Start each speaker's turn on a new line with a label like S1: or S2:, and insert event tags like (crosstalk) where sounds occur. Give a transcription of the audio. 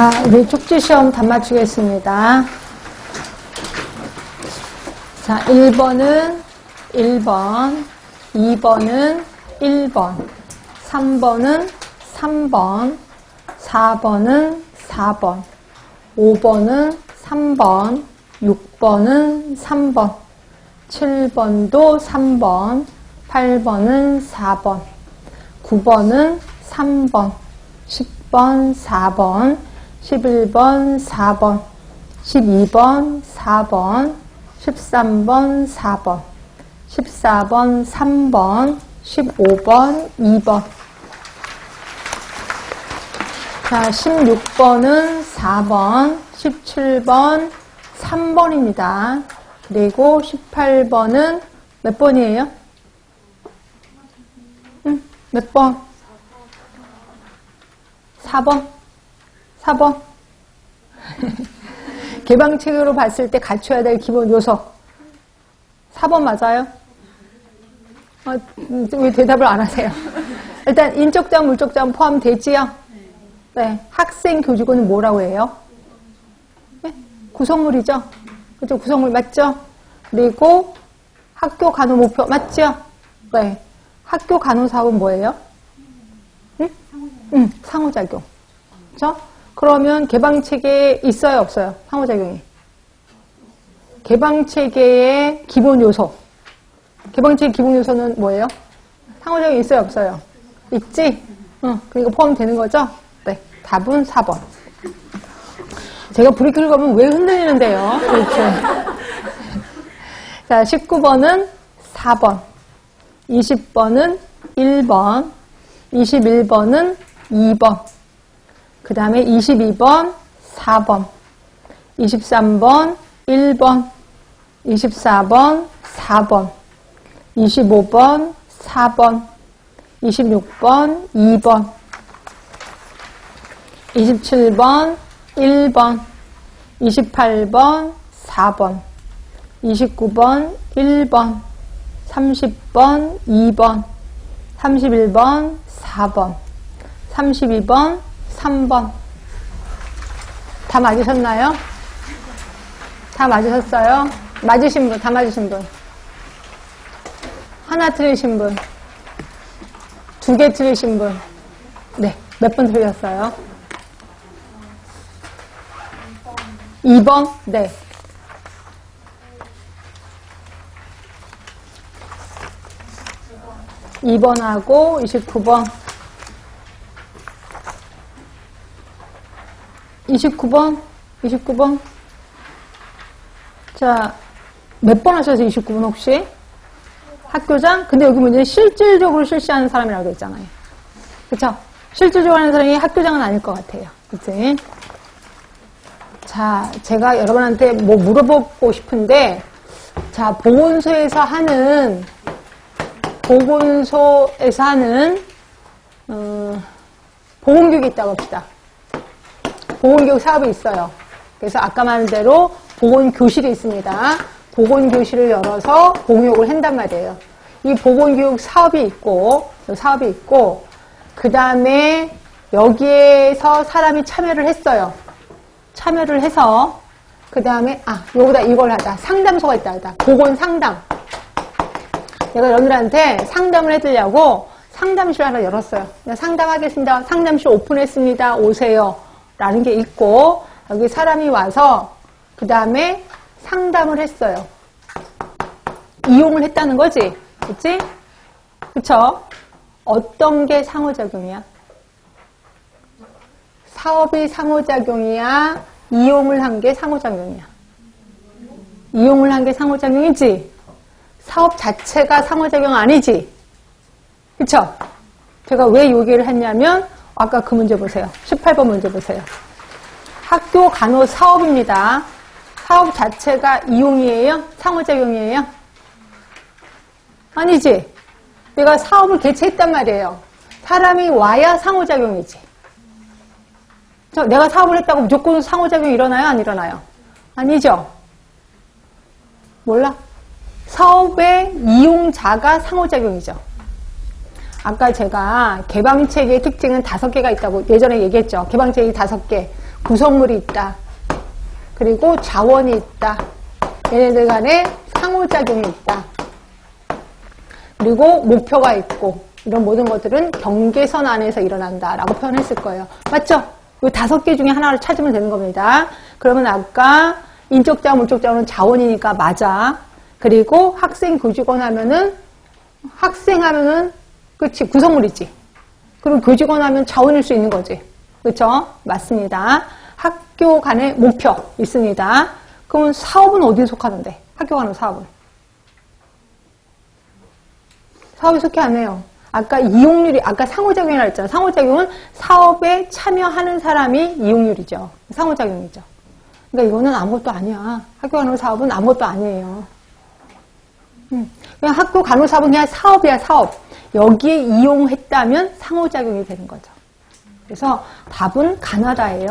S1: 자, 우리 쪽지 시험 다 맞추겠습니다. 자, 1번은 1번, 2번은 1번, 3번은 3번, 4번은 4번, 5번은 3번, 6번은 3번, 7번도 3번, 8번은 4번, 9번은 3번, 10번 4번, 11번 4번, 12번 4번, 13번 4번, 14번 3번, 15번 2번. 자, 16번은 4번, 17번 3번입니다. 그리고 18번은 몇 번이에요? 응, 몇 번? 4번? 4번? (laughs) 개방책으로 봤을 때 갖춰야 될 기본 요소. 4번 맞아요? 어, 음, 왜 대답을 안 하세요? 일단 인적장, 물적장 포함되지요? 네. 학생 교직원은 뭐라고 해요? 네? 구성물이죠? 그죠? 구성물 맞죠? 그리고 학교 간호 목표 맞죠? 네. 학교 간호 사업은 뭐예요? 응? 응, 상호작용. 그죠? 그러면 개방 체계에 있어요, 없어요? 상호작용이. 개방 체계의 기본 요소. 개방 체계 기본 요소는 뭐예요? 상호작용이 있어요, 없어요? 있지? 응, 그러니까 포함되는 거죠? 네. 답은 4번. 제가 브레이크를 가면 왜 흔들리는데요? 도대체. 자, 19번은 4번. 20번은 1번. 21번은 2번. 그 다음에 22번 4번. 23번 1번. 24번 4번. 25번 4번. 26번 2번. 27번 1번. 28번 4번. 29번 1번. 30번 2번. 31번 4번. 32번 3번. 다 맞으셨나요? 다 맞으셨어요? 맞으신 분, 다 맞으신 분. 하나 틀리신 분. 두 개 틀리신 분. 네. 몇번 틀렸어요? 2번? 네. 2번하고 29번. 29번? 29번? 자, 몇 번 하셔서 29번 혹시? 학교장? 근데 여기 문제는 실질적으로 실시하는 사람이라고 돼 있잖아요. 그쵸? 실질적으로 하는 사람이 학교장은 아닐 것 같아요. 그치? 자, 제가 여러분한테 뭐 물어보고 싶은데, 자, 보건소에서 하는, 보건소에서 하는, 어, 보건교육이 있다고 합시다. 보건교육 사업이 있어요. 그래서 아까 말한 대로 보건교실이 있습니다. 보건교실을 열어서 공육을 한단 말이에요. 이 보건교육 사업이 있고, 사업이 있고, 그 다음에 여기에서 사람이 참여를 했어요. 참여를 해서, 그 다음에, 아, 요거다, 이걸 하자. 상담소가 있다, 하다. 보건 상담. 내가 여러분들한테 상담을 해드리려고 상담실 하나 열었어요. 상담하겠습니다. 상담실 오픈했습니다. 오세요. 라는 게 있고, 여기 사람이 와서, 그 다음에 상담을 했어요. 이용을 했다는 거지. 그치? 그쵸? 어떤 게 상호작용이야? 사업이 상호작용이야? 이용을 한 게 상호작용이야? 이용을 한 게 상호작용이지? 사업 자체가 상호작용 아니지? 그쵸? 제가 왜 요기를 했냐면, 아까 그 문제 보세요. 18번 문제 보세요. 학교 간호 사업입니다. 사업 자체가 이용이에요? 상호작용이에요? 아니지. 내가 사업을 개최했단 말이에요. 사람이 와야 상호작용이지. 내가 사업을 했다고 무조건 상호작용이 일어나요? 안 일어나요? 아니죠. 몰라? 사업의 이용자가 상호작용이죠. 아까 제가 개방체계의 특징은 다섯 개가 있다고 예전에 얘기했죠. 개방체계 다섯 개. 구성물이 있다. 그리고 자원이 있다. 얘네들 간에 상호작용이 있다. 그리고 목표가 있고 이런 모든 것들은 경계선 안에서 일어난다라고 표현했을 거예요. 맞죠? 이 다섯 개 중에 하나를 찾으면 되는 겁니다. 그러면 아까 인적 자원, 물적 자원은 자원이니까 맞아. 그리고 학생 교직원 하면은 학생 하면은 그치 구성물이지. 그럼 교직원 하면 자원일 수 있는 거지. 그렇죠? 맞습니다. 학교 간의 목표 있습니다. 그러면 사업은 어디에 속하는데? 학교 간의 사업은? 사업에 속해 안 해요. 아까 이용률이, 아까 상호작용이라 했잖아. 상호작용은 사업에 참여하는 사람이 이용률이죠. 상호작용이죠. 그러니까 이거는 아무것도 아니야. 학교 간호 사업은 아무것도 아니에요. 음, 그냥 학교 간호 사업은 그냥 사업이야, 사업. 여기에 이용했다면 상호작용이 되는 거죠. 그래서 답은 가나다예요.